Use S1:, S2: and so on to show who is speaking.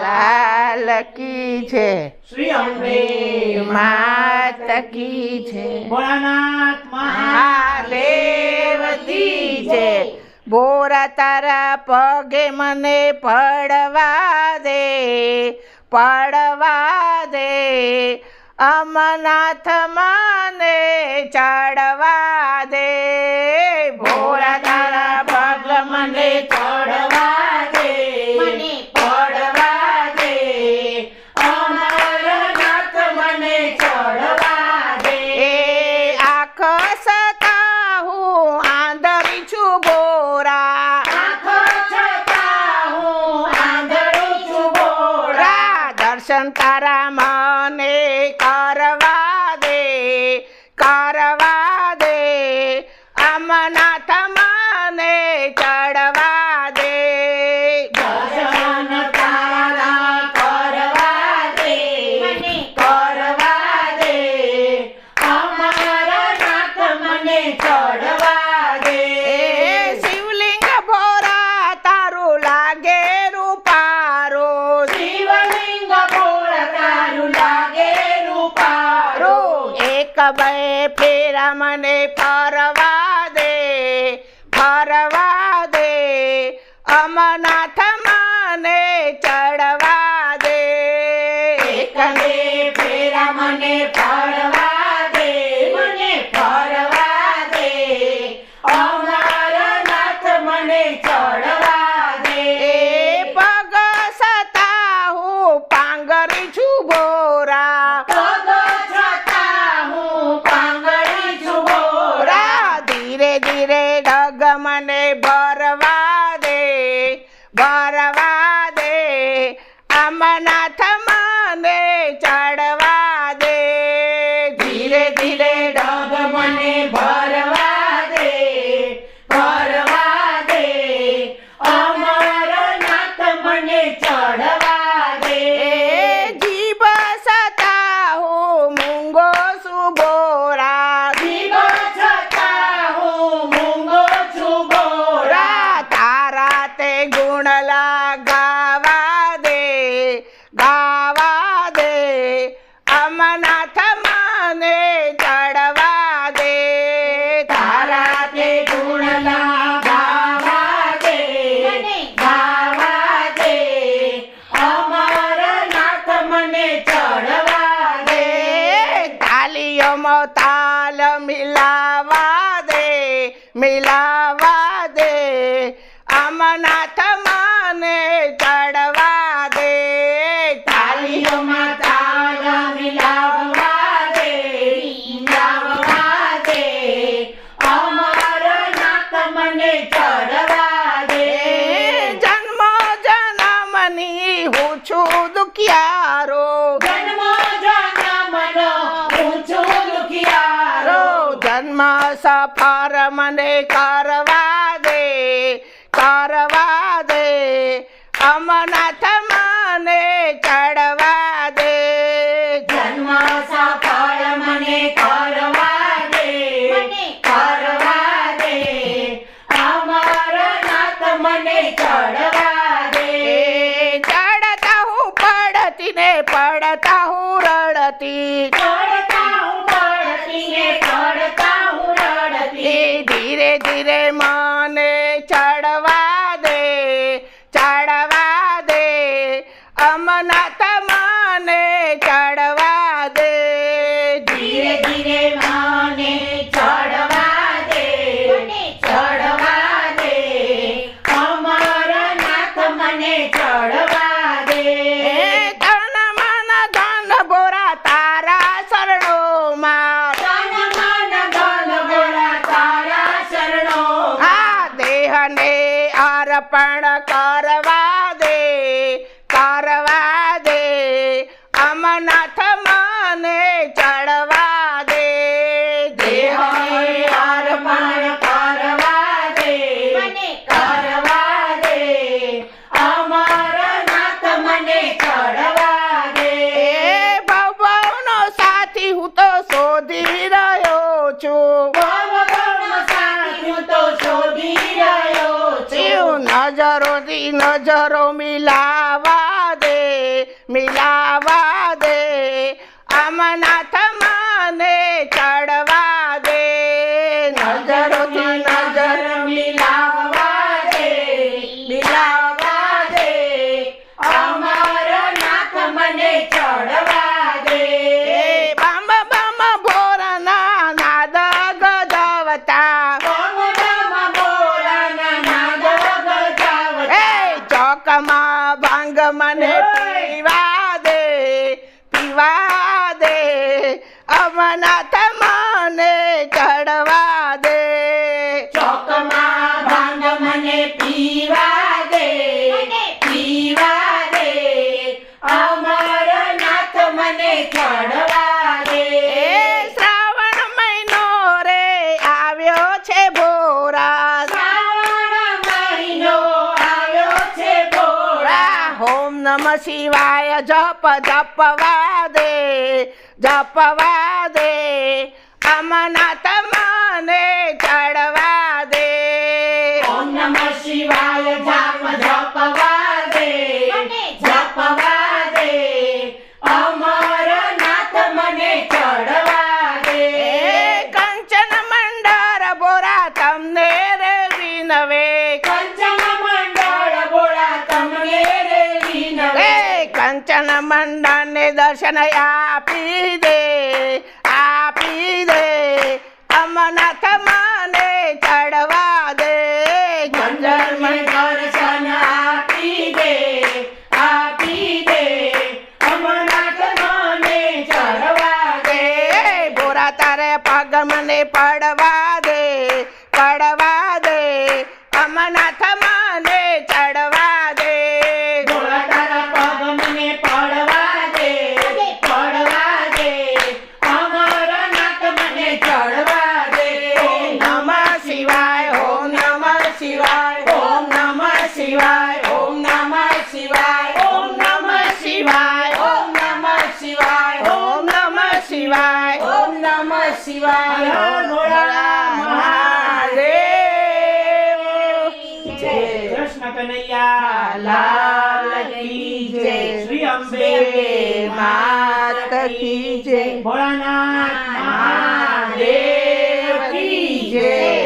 S1: લાલ કી છે?
S2: શ્રી અંબે
S1: માત કી છે.
S2: ભોળાનાથ
S1: મહાદેવતી છે. ભોરા તારા પગે મને પડવા દે પડવા દે. અમનાથ માને ચડવા Santa. કબે ફેરા મને ફરવા દે ફરવા દે અમનાથ
S2: ไม่เล่า பாரமனை காரவாதே காரவாதே அமநாத கார
S1: பணக்காரவா નજરો મિલાવા દે મિલાવા
S2: ભાંગ મને પીવા દે પીવા દે
S1: અમના શિવાય જપ જપવા દે જપવા દે અમનાથ મને ચડવા દે
S2: ઓમ નમઃ શિવાય જાપ જપવા દે જપવા દે અમરનાથ મને ચડવા દે
S1: એ કંચન મંડળ બોરા તમને રે વિનવે
S2: કંચન મંડળ બોળા તમને રે વિનવે
S1: એ કંચન દર્શન આપી દે આપી દે. અમનાથ મને ચડવા દે
S2: મંડળ મને દર્શન આપી દે આપી દે. મને ચડવા દે.
S1: ભોરા તારે પગ મને પડવા શિવાય ઓમ નમ શિવાય. મહાદેવ.
S2: જય
S3: કૃષ્ણ કનૈયા.
S1: લાલ કી જય.
S3: શ્રી અંબે
S1: માત કી જય
S3: ભોળાનાથ મહાદેવ કી જય.